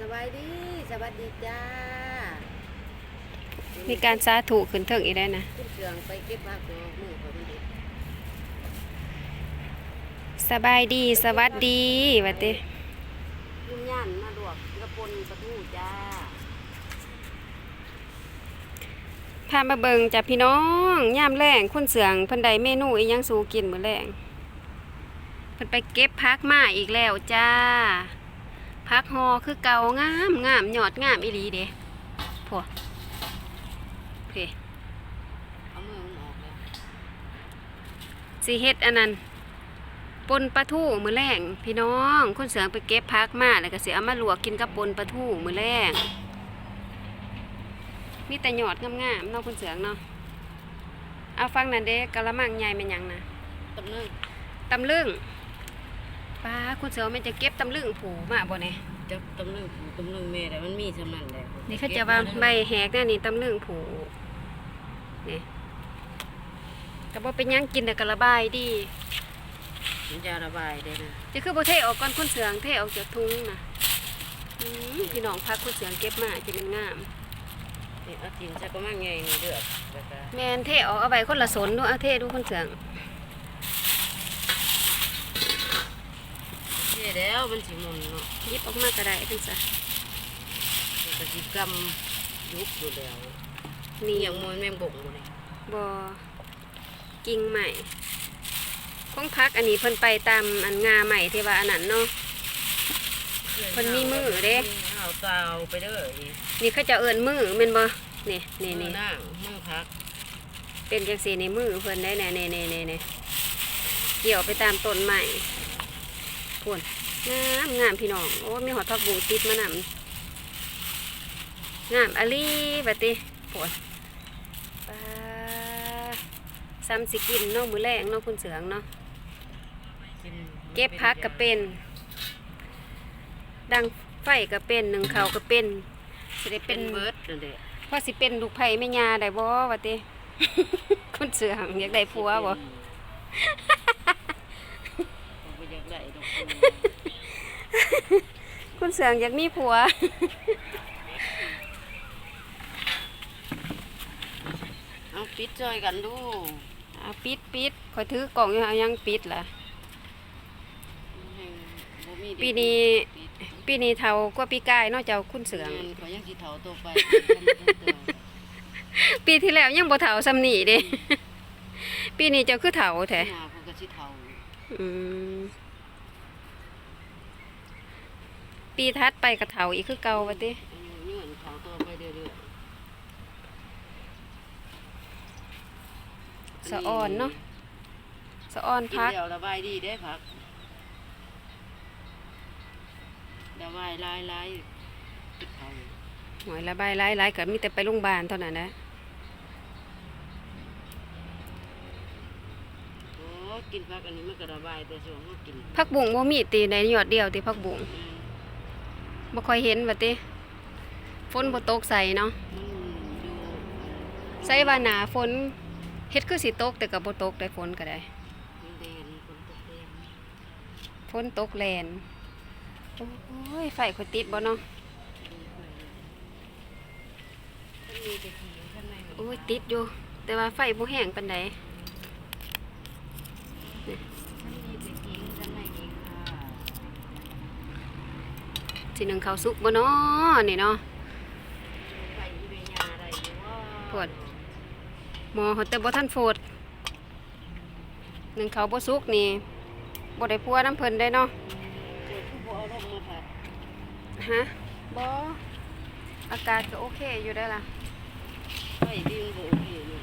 สบายดีสวัสดีจ้ามีการสาธุขึ้นเถิงอีกได้นะขึ้นเชืองไปเก็บผักดอกมือเขาไม่ได้สบายดีสวัสดีวัดติยุ่งย่านมาดวกกระปนประตูจ้าพามาเบิงจากพี่น้องย่ามแรงคนเสืองเพิ่นใดเมนูอีหยังสู่กินมื้อแรงเพิ่นไปเก็บพักมาอีกแล้วจ้า พักฮอคือเก่างามงามยอดงามอีหลีเด้พวเพเอามือมันออกเลยสิเฮ็ดอันนั้นปนปลาทูมื้อแรงพี่น้องคนเสืองไปเก็บพักมาแล้วก็สิเอามาลวกกินกับปนปลาทูมื้อแรงมีแต่ยอดงามๆเนาะคนเสืองเนาะเอาฟังนั่นเด้กะละมังใหญ่แม่นหยังนะตำนึงตำลึง ป้าคุณเสือมันจะเก็บตำลึงผูมาบ่เนี่ยจะตำนึงผูตำนึงแม่แต่มันมีสำนันแหละนี่เขาจะว่าใบแหกนั่นนี่ตำลึงผูนี่ก็บ่เป็นหยังกินแต่กระบายดีมันจะระบายได้นะจะคือบ่เทออกก่อนคุณเสืองเทออกจากทุงนะอืมพี่น้องพักคุณเสืองเก็บมาจะเป็นงามนี่เอากินซะก็มั่งไงนี่เดือดแล้วก็แมนเทออกเอาใบคนละสนดูเอาเทดูคุณเสือง เท่แล้วมันสิหมุนเนาะหยิบออกมาก็ได้ทั้งซะมันก็สิกำยุบอยู่แล้วนี่นี่อย่างมวยแมงบงหมดเลยบ่กิ่งใหม่ของพักอันนี้เพิ่นไปตามอันงาใหม่ที่ว่าอันนั้นเนาะเพิ่นมีมือเด้เอาเตาไปเด้ออีกนี่เขาจะเอิ้นมือแม่นบ่นี่นี่มืนี่อนั่งมือพัก เป็นจังซี่ในมือเพิ่นได้แน่ๆๆๆเกี่ยวไปตามต้นใหม่ พุ่นงามงามพี่น้อง โอ้มีหอดผักบุ้งติดมานำงามอะลีบัดติพุ่นปลาซ้ำสิกินเนาะมื้อแรงเนาะคุณเสืองเนาะกินเก็บพักก็เป็น ดังไฟก็เป็นหนึ่งเขาวก็เป็นสิได้เป็เป็นนเบิร์ดนั่นแหละว่าสิเป็นลูกไผ่แม่ยาได้บ่วะติ คุณเสือหังอยากได้ผัวบ่ ผมก็อยากได้ดอกบัว คุณเสืองอยากมีผัว เอาปิดจอยกันดูอ่าปิดปิดคอยถือกล่องอยู่เอายังปิดล่ะ บ่มีเด็กปีนี้ ปิดปีนี้เฒ่ากว่าปีกายเนอกจากคุณเสืองแม่นเขายังสิเฒ่าตัวไปปีที่แล้วยังบ่เฒ่าซำนี้เด้ ปีนี้เจ้าคือเฒ่าแท้หน้าเพิ่นก็สิเฒ่าอืม ปีถัดไปก็เฒ่าอีกคือเก่าว่าติอายุยืนเฒ่าตัวไปเรื่อยๆสะอ่อนเนาะสะอ่อนกินพัก แล้วระบายดีได้พักระบายลายลายติดเฒ่าหวยระบายหลายๆก็มีแต่ไปโรงพยาบาลเท่านั้นนะโอ้กินพักอันนี้มันก็ระบายแต่ส่วนเฮากินผักบุ้งบ่มีตีในยอดเดียวติผักบุ้งอืม บ่ค่อยเห็นว่าติฝนบ่ตกใส่เนาะมันอยู่ใส่ว่าหนาฝนเฮ็ดคือสิตกแต่ก็บ่ตกได้ฝนก็ได้มันแดงฝนตกแดงฝนตกแลนโอ้ยไฟค่อยติดบ่เนาะมันมีแต่ขี้อยู่ข้างในมันโอ้ยติดอยู่ แต่ว่าไฟบ่แห้งปานใด มันมีแต่ขี้อยู่ข้างในเองค่ะ สิหนึ่งข้าวสุกบ่เนาะนี่เนาะไปอยู่ในาะไรอยู่ว่าปวดหมอเขาแต่บ่ทันโฟดหนึ่งข้าวบ่สุกนี่บ่ได้พัวน้ำเพิ่นได้เนาะฮะบ่อากาศก็โอเคอยู่ได้ล่ะไปดีมันบ่โอเคเลย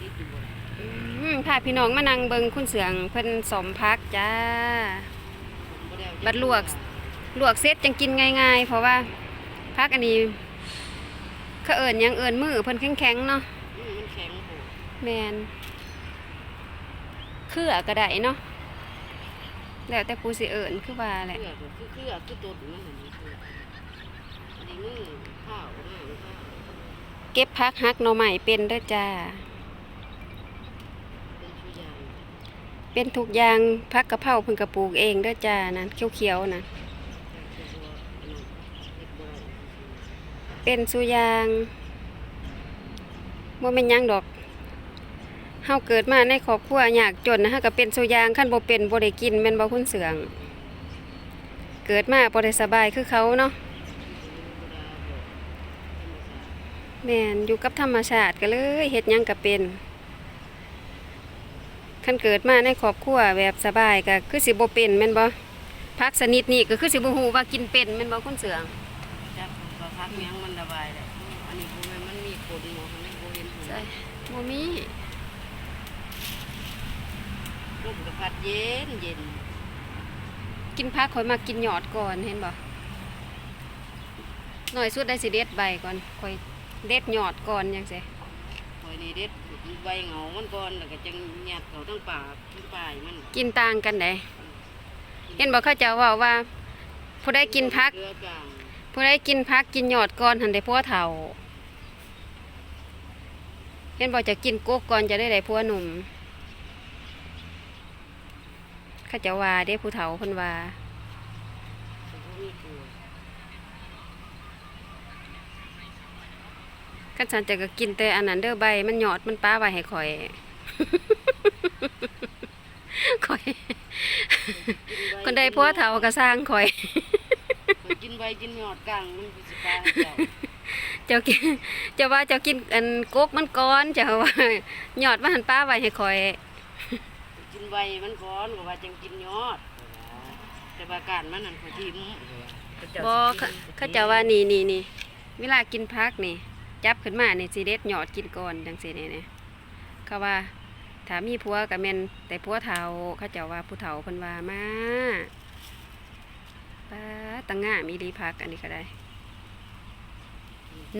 นี่คือบ่อืมพาพี่น้องมานั่งเบิงคุณเสืองเพิ่นสมพักจ้าบ่ได้เอาบัดลวก ลวกเสร็จจังกินง่าย ๆ เพราะว่าพักอันนี้เขาเอิญยังเอิญมือเพิ่นแข็งๆเนาะอืมมันแข็งโหแมนเครือก็ได้เนาะแล้วแต่ผู้สิเอิญคือว่าแหละเคือคือคือคือตัวมันอันนี้คืออันนี้มือข้าวหน้าข้าวเก็บพักฮักหน่อใหม่เป็นเด้อจ้าเป็นชุดยางเป็นทุกอย่างพักกะเพราเพิ่นกระปลูกเองเด้อจ้านั่นเขียวๆนะ จากตัวอันนั้น เป็นสุยางบ่แม่นยังดอกเฮาเกิดมาในครอบครัวยากจนนะฮะก็เป็นสุยางคันบ่เป็นบ่ได้กินแม่นบ่คุณเสือง เกิดมาบ่ได้สบายคือเขาเนาะแม่นอยู่กับธรรมชาติก็เลยเฮ็ดยังก็เป็นคันเกิดมาในครอบครัวแบบสบายก็คือสิบ่เป็นแม่นบ่พักสนิทนี่ก็คือสิบ่ฮู้ว่ากินเป็นแม่นบ่คุณเสือง กก็พักเมียงมันระบายเลยอันนี้บ่แม่นมันมีคนหมอข้างในบ่เห็นหูใช่บ่มีลมก็พัดเย็นเย็น กินพักข่อยมากินหยอดก่อนเห็นบ่หน่อยสุดได้สิเด็ดใบก่อนข่อยเด็ดหยอดก่อนจังซี่คอยนี่เด็ดใบเหงามันก่อนแล้วก็จังยัดเขาทั้งปากทั้งปลายมัน กินต่างกันได้เห็นบ่เขาเจ้าเว้าว่าผู้ใดกินพักเรือกลาง ผู้ใดกินพักกินหยอดก่อนหันได้ผัวเฒ่าเห็นบ่จะกินกกก่อนจะได้ได้ผัวหนุ่มเขาเจ้าว่าเด้ผู้เฒ่าเพิ่นว่าแต่บ่มีตันฉันจะก็กินแต่อันนั้นเด้อใบ มันหยอดมันป้าไว้ให้ข่อยข่อย คนใดผัวเฒ่าก็สร้างข่อย ข้อยกินใบกินยอดกลางมันก็สิปลาเจ้าเจ้ากินเจ้าว่าเจ้ากินอันกกมันก้อนเจ้าว่าหยอดมันหันป้าไว้ให้ข่อย กินใบมันก่อนก็ว่าจังกินยอด แต่ว่าการมันนั่นขอยทิ่มบ่เขาเขาเจ้าว่านี่นี่นี่เวลากินพักนี่ จับขึ้นมานี่สิเด็ดหยอดกินก่อนจังซี่นี่นี่เขาว่าถ้ามีผัวก็แม่นแต่ผัวเฒ่าเขาเจ้าว่าผู้เฒ่าเพิ่นว่ามา ป้าตังง่ามีดีพักอันนี้ก็ได้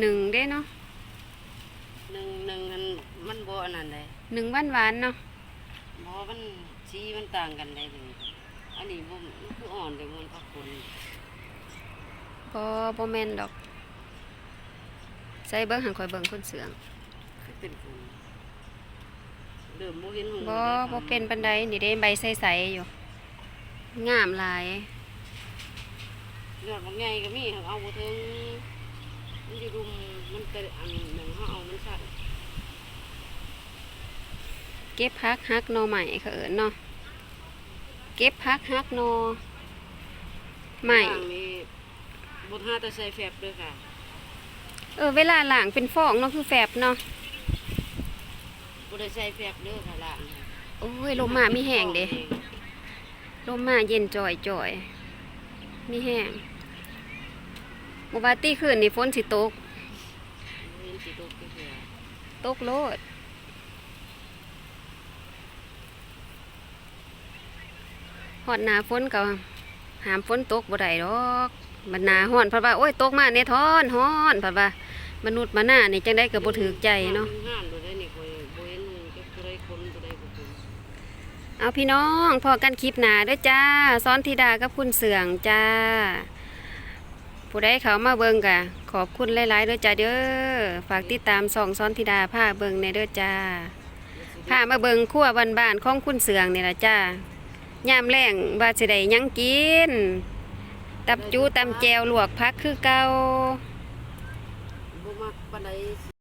หนึ่งเด้เนาะหนึ่งหนึ่งอันมันบ่อันนั้นเลยหนึ่งหวานหวานๆเนาะบ่มันสีมันต่างกันได้ถึงอันนี้บ่มันคืออ่อนแต่มันพักคนบ่บ่แม่นดอก ใส่เบิ่งหันข่อยเบิ่งคนเสืองคือเป็นคนเริ่มบ่เห็นหูบ่บ่เป็นปันไดนี่เด้ใบใสๆอยู่งามหลาย ยอดบางใหญ่ก็มีครับเอาบ่ถึงมันอยู่รุมมันแต่อันหนึ่งเฮาเอามันสั่นเก็บพักฮักหนอใหม่เขาเอิ้นเนาะเก็บพักฮักหนอใหม่ข้างนี้บ่หาแต่ใส่แฟบเด้อค่ะ เออเวลาล้างเป็นฟองเนาะคือแฟบเนาะบ่ได้ใส่แฟบเด้อค่ะล่างโอ้ยลมมามีแห้งเด้ลมมาเย็นจ่อยจ่อย มีแห้งบว่าตีคืนนี่ฝนสิตกตกก็คือตกโลดฮอดหน้าฝนก็หามฝนตกบ่ได้ดอกบัดหน้าฮ้อนพัดว่าโอ้ยตกมาแน่ทอนฮ้อนพัดว่ามนุษย์มาหน้านี่จังได๋ก็บ่ถูกใจเนาะ ห้ามบ่ได้นี่ค่อยบ่เห็นหูจักผู้ใดคนผู้ใดบ่คน เอาพี่น้องพอกันคลิปหนาด้วยจ้า ซ้อนธิดากับคุณเสืองจ้า ผู้ใดเขามาเบิงกะ ขอบคุณหลายๆด้วยจ้าเด้อ ฝากติดตามส่องซ้อนธิดาผ้าเบิงในเด้อจ้าผ้ามาเบิงขั้วบ้านบ้านของคุณเสืองนี่ละจ้ายามแรงว่าสิได้ยังกิน ตับจูตำแจวลวกพักคือเก่าบ่มักปานใด